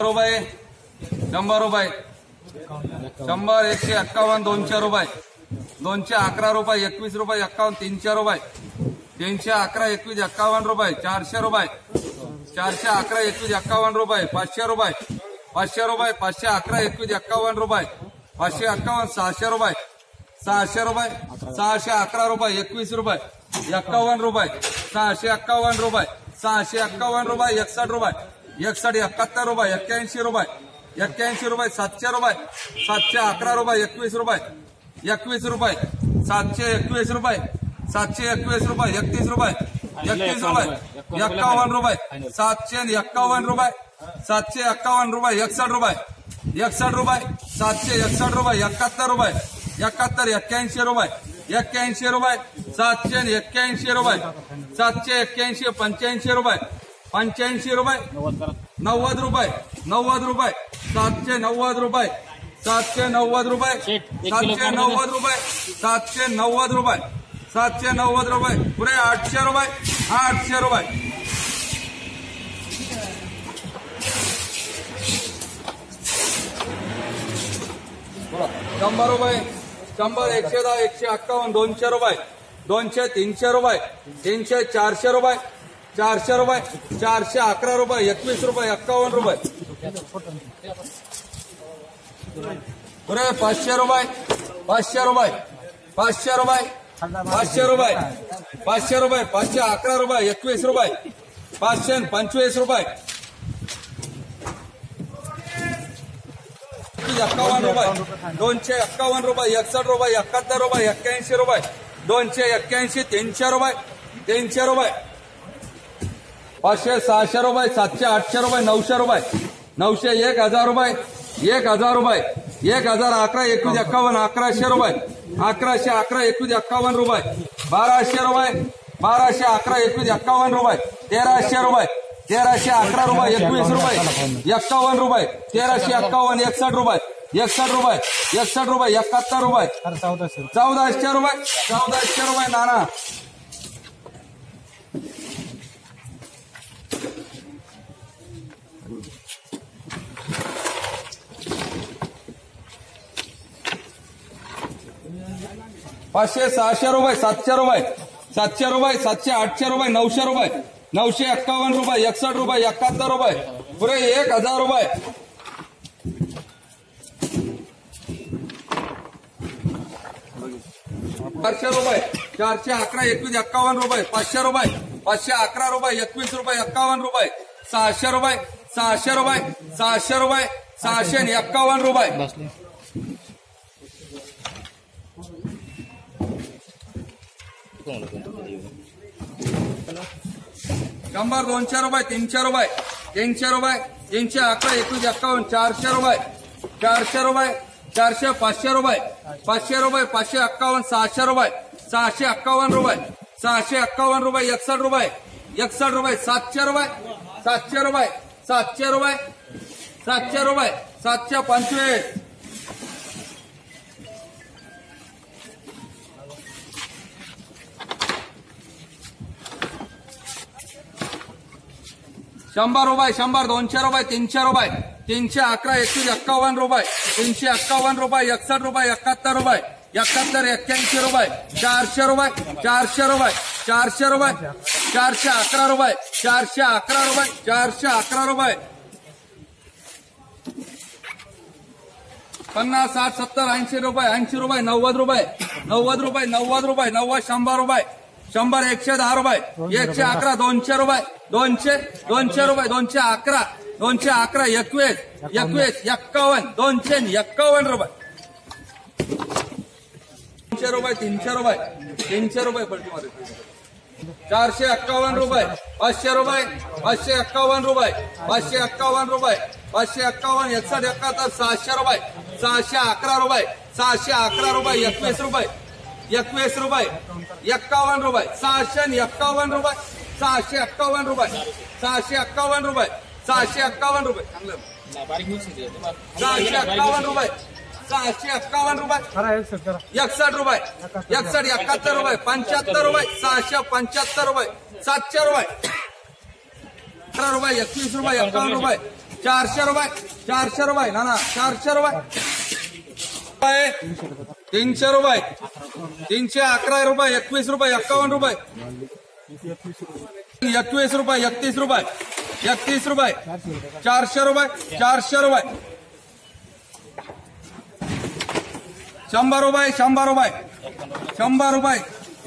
रुपये. शंभर रुपये. शंभर एकशे एक्कावन्न दोनशे रुपये. दोनशे अकरा रुपये एकवीस रुपये एक्कावन्न तीनशे रुपये. तीनशे अकरा एकवीस एक्कावन्न रुपये चारशे रुपये. चारशे अकरा एकवीस एक्कावन्न रुपये पाचशे रुपये. पाचशे रुपये पाचशे अकरा एकवीस एक्कावन्न रुपये. पाचशे एक्कावन्न सहाशे रुपये. सहाशे रुपये सहाशे अकरा रुपये एकवीस रुपये. एक्कावन्न रुपये. सहाशे एक्कावन्न रुपये. सहाशे एक्कावन्न रुपये एकसष्ट रुपये. एकसष्ट एकाहत्तर रुपये एक्क्याऐंशी रुपये एक्क्याऐंशी रुपये सातशे रुपये सातशे अकरा रुपये एकवीस रुपये एकवीस रुपये सातशे एकवीस रुपये सातशे एकवीस रुपये एकतीस रुपये एकतीस रुपये एक्कावन्न रुपये सातशे एक्कावन्न रुपये सातशे एक्कावन्न रुपये एकसष्ट रुपये एकसष्ट रुपये सातशे एकसष्ट रुपये एकाहत्तर रुपये एकाहत्तर एक्क्याऐंशी रुपये एक्क्याऐंशी रुपये सातशे एक्क्याऐंशी रुपये सातशे एक्क्याऐंशी पंच्याऐंशी रुपये पंच्याऐंशी रुपये. नव्वद रुपये. नव्वद रुपये. सातशे नव्वद रुपये. सातशे नव्वद रुपये. सातशे नव्वद रुपये. सातशे नव्वद रुपये. सातशे नव्वद रुपये. पुरे आठशे रुपये. आठशे रुपये. शंभर रुपये. शंभर एकशे दहा एकशे एक्कावन्न दोनशे रुपये. दोनशे तीनशे रुपये. तीनशे चारशे रुपये. चारशे रुपये चारशे अकरा रुपये एकवीस रुपये एक्कावन्न रुपये. पुरे पाचशे रुपये पाचशे रुपये पाचशे रुपये पाचशे रुपये पाचशे रुपये पाचशे अकरा रुपये एकवीस रुपये पाचशे पंचवीस रुपये. एक्कावन्न रुपये दोनशे एक्कावन्न रुपये एकसष्ट रुपये एकाहत्तर रुपये एक्क्याऐंशी रुपये दोनशे एक्क्याऐंशी तीनशे रुपये तीनशे रुपये. पाचशे सहाशे रुपये सातशे आठशे रुपये नऊशे रुपये. नऊशे एक हजार रुपये एक हजार रुपये. एक हजार अकरा एकवीस एक्कावन्न अकराशे रुपये. अकराशे अकरा एकवीस एक्कावन्न रुपये. बाराशे रुपये. बाराशे अकरा एकवीस एक्कावन्न रुपये. तेराशे रुपये. तेराशे अकरा रुपये एकवीस रुपये. एक्कावन्न रुपये. तेराशे एक्कावन्न एकसष्ट रुपये. एकसष्ट रुपये. एकसष्ट रुपये एकाहत्तर रुपये. चौदाशे रुपये. चौदाशे रुपये नाना. पाचशे सहाशे रुपये सातशे रुपये सातशे रुपये सातशे आठशे रुपये नऊशे रुपये नऊशे एक्कावन्न रुपये एकसष्ट रुपये एकाहत्तर रुपये. पुरे एक हजार रुपये. चारशे रुपये चारशे अकरा एकवीस एक्कावन्न रुपये पाचशे रुपये पाचशे अकरा रुपये एकवीस रुपये एक्कावन्न रुपये सहाशे रुपये सहाशे रुपये सहाशे रुपये सहाशे एक्कावन्न रुपये. शंभर दोनशे रुपये तीनशे रुपये तीनशे रुपये तीनशे अकरा एकवीस एक्कावन्न चारशे रुपये चारशे रुपये चारशे पाचशे रुपये पाचशे रुपये पाचशे अक्कावन्न सहाशे रुपये सहाशे अक्कावन्न रुपये सहाशे अक्कावन्न रुपये एकसष्ट रुपये एकसष्ट रुपये सातशे रुपये सातशे रुपये सातशे रुपये सातशे रुपये सातशे पंचवीस शंभर रुपये शंभर दोनशे रुपये तीनशे रुपये तीनशे अकरा एकवीस एक्कावन्न रुपये तीनशे एक्कावन्न रुपये एकसष्ट रुपये एकाहत्तर रुपये एकाहत्तर एक्क्याऐंशी रुपये चारशे रुपये चारशे रुपये चारशे रुपये चारशे अकरा रुपये चारशे अकरा रुपये चारशे अकरा रुपये. पन्नास साठ सत्तर ऐंशी रुपये ऐंशी रुपये नव्वद रुपये नव्वद रुपये नव्वद रुपये नव्वद शंभर रुपये. शंभर एकशे दहा रुपये. एकशे अकरा दोनशे रुपये. दोनशे दोनशे रुपये. दोनशे अकरा दोनशे अकरा एकवीस एकवीस एक्कावन्न. दोनशे एक्कावन्न रुपये. तीनशे रुपये तीनशे रुपये. तीनशे रुपये चारशे एक्कावन्न रुपये. पाचशे रुपये. पाचशे एक्कावन्न रुपये. पाचशे एक्कावन्न रुपये. पाचशे एक्कावन्न. एकसष्ट एकाहत्तर सहाशे रुपये. सहाशे अकरा रुपये. सहाशे अकरा रुपये. एकवीस रुपये. एकवीस रुपये. एक्कावन्न रुपये. सहाशे एक्कावन्न रुपये. सहाशे एक्कावन्न रुपये. सहाशे एक्कावन्न रुपये. सहाशे एक्कावन्न रुपये. चांगलं. सहाशे एक्कावन्न रुपये. सहाशे एक्कावन्न रुपये. एकसष्ट रुपये. एकसष्ट एकाहत्तर रुपये. पंच्याहत्तर रुपये. सहाशे पंच्याहत्तर रुपये. सातशे रुपये. अकरा रुपये एकवीस रुपये एकावन्न रुपये. चारशे रुपये. चारशे रुपये. ना ना. चारशे रुपये. रुपये, तीनशे रुपये, तीनशे अकरा रुपये, एकवीस रुपये एक्कावन्न रुपये, एकवीस रुपये, एकतीस रुपये एकतीस रुपये, चारशे रुपये चारशे रुपये, शंभर रुपये शंभर रुपये शंभर रुपये,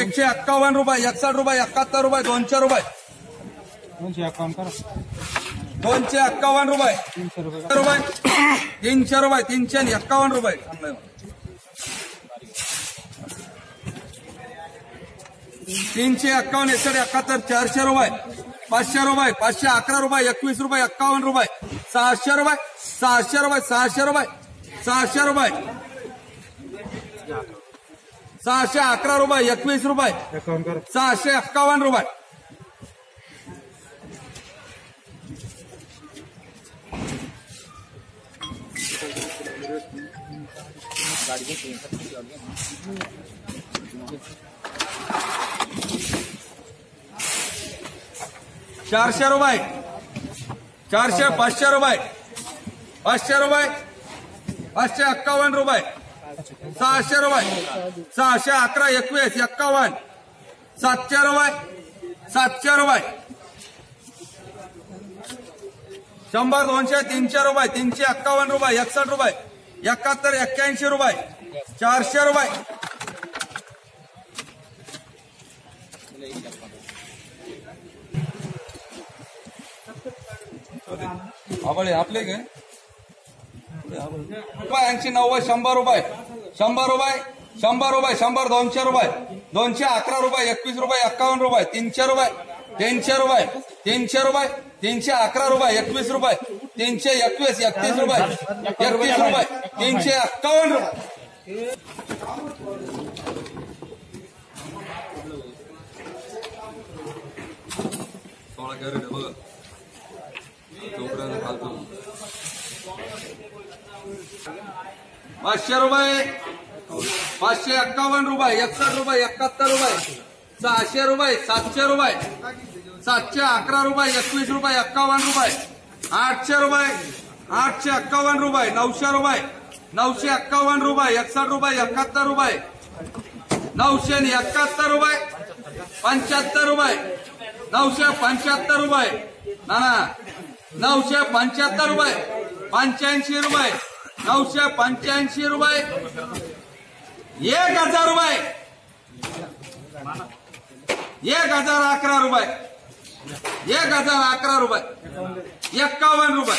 एकशे एक्कावन्न रुपये एकसष्ट रुपये, एकाहत्तर रुपये, दोनशे रुपये. दोनशे करा. दोनशे एक्कावन्न रुपये. तीनशे रुपये. तीनशे रुपये. तीनशे आणि एक्कावन्न रुपये. तीनशे एक्कावन्न एकशे एकाहत्तर चारशे रुपये. पाचशे रुपये पाचशे अकरा रुपये एकवीस रुपये एक्कावन्न रुपये. सहाशे रुपये सहाशे रुपये सहाशे रुपये सहाशे रुपये. सहाशे अकरा रुपये एकवीस रुपये. सहाशे एक्कावन्न रुपये. चारशे रुपये. चारशे पाचशे रुपये. पाचशे रुपये. पाचशे एक्कावन्न रुपये. सहाशे रुपये. सहाशे अकरा एकवीस एक्कावन्न. सातशे रुपये. सातशे रुपये. शंभर दोनशे तीनशे रुपये. तीनशे एक्कावन्न रुपये एकसष्ट रुपये. एकाहत्तर एक्क्याऐंशी रुपये. चारशे रुपये. आवडे आपले काय? ऐंशी नव्वद शंभर रुपये. शंभर रुपये शंभर रुपये शंभर दोनशे रुपये. दोनशे अकरा रुपये एकवीस रुपये एक्कावन्न रुपये तीनशे रुपये तीनशे रुपये तीनशे रुपये तीनशे अकरा रुपये एकवीस रुपये. तीनशे एकवीस एकतीस रुपये. एकतीस रुपये. तीनशे एक्कावन्न रुपये. सोळा कॅरेट बघा. चोपड्यानं फालतू पाचशे रुपये. पाचशे एक्कावन्न रुपये. एकसष्ट रुपये एकाहत्तर रुपये. सहाशे रुपये सातशे रुपये. सातशे अकरा रुपये एकवीस रुपये एक्कावन्न रुपये. आठशे रुपये आठशे अक्कावन्न रुपये नऊशे रुपये नऊशे अक्कावन्न रुपये एकसष्ट रुपये एकाहत्तर रुपये नऊशे एकाहत्तर रुपये पंच्याहत्तर रुपये नऊशे पंच्याहत्तर रुपये ना नऊशे पंच्याहत्तर रुपये पंच्याऐंशी रुपये नऊशे पंच्याऐंशी रुपये एक हजार रुपये एक हजार अकरा रुपये एक हजार अकरा रुपये. एक्कावन्न रुपये.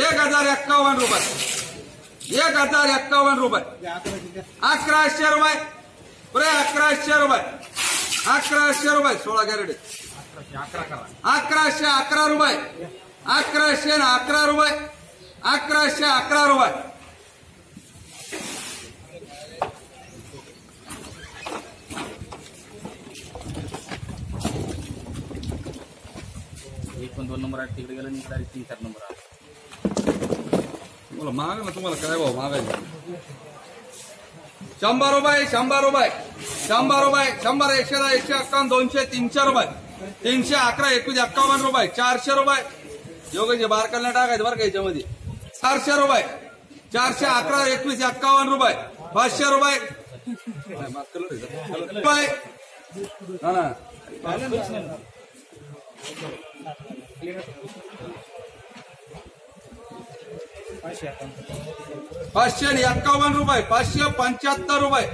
एक हजार एक्कावन्न रुपये. एक हजार एक्कावन्न रुपये. अकराशे रुपये. बरे अकराशे रुपये. अकराशे रुपये. सोळा कॅरेट. अकराशे अकरा रुपये. अकराशे अकरा रुपये. अकराशे अकरा रुपये. पण दोन नंबर आहे तिकडे गेलं आणि तीन चार नंबर आहे बोला मागा ना तुम्हाला काय भाऊ मागायचं? शंभर रुपये शंभर रुपये. शंभर रुपये शंभर एकशे दहा एकशे एक्कावन्न दोनशे तीनशे रुपये. तीनशे अकरा एकवीस एक्कावन्न रुपये. चारशे रुपये. योगाचे बार टाकायचं बरं का याच्यामध्ये. चारशे रुपये. चारशे अकरा एकवीस एक्कावन्न रुपये. पाचशे रुपये. रुपये. ना. पाचशे आणि एक्कावन्न रुपये पाचशे पंच्याहत्तर रुपये.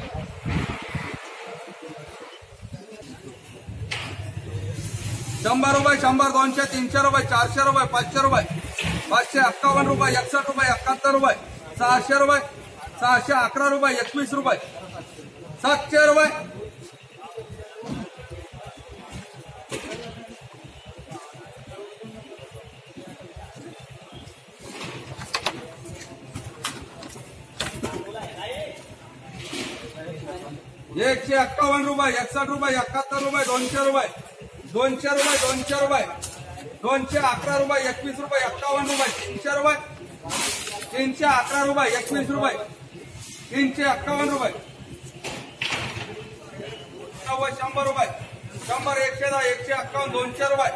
शंभर रुपये शंभर दोनशे तीनशे रुपये चारशे रुपये पाचशे रुपये. पाचशे एक्कावन्न रुपये एकसष्ट रुपये एकाहत्तर रुपये. सहाशे रुपये सहाशे अकरा रुपये एकवीस रुपये. सातशे रुपये. एकशे एक्कावन्न रुपये एकसष्ट रुपये एकाहत्तर रुपये दोनशे रुपये. दोनशे रुपये दोनशे रुपये. दोनशे अकरा रुपये एकवीस रुपये एक्कावन्न रुपये तीनशे रुपये. तीनशे अकरा रुपये एकवीस रुपये. तीनशे एक्कावन्न रुपये. नव्वद शंभर रुपये. शंभर एकशे दहा एकशे एक्कावन्न दोनशे रुपये.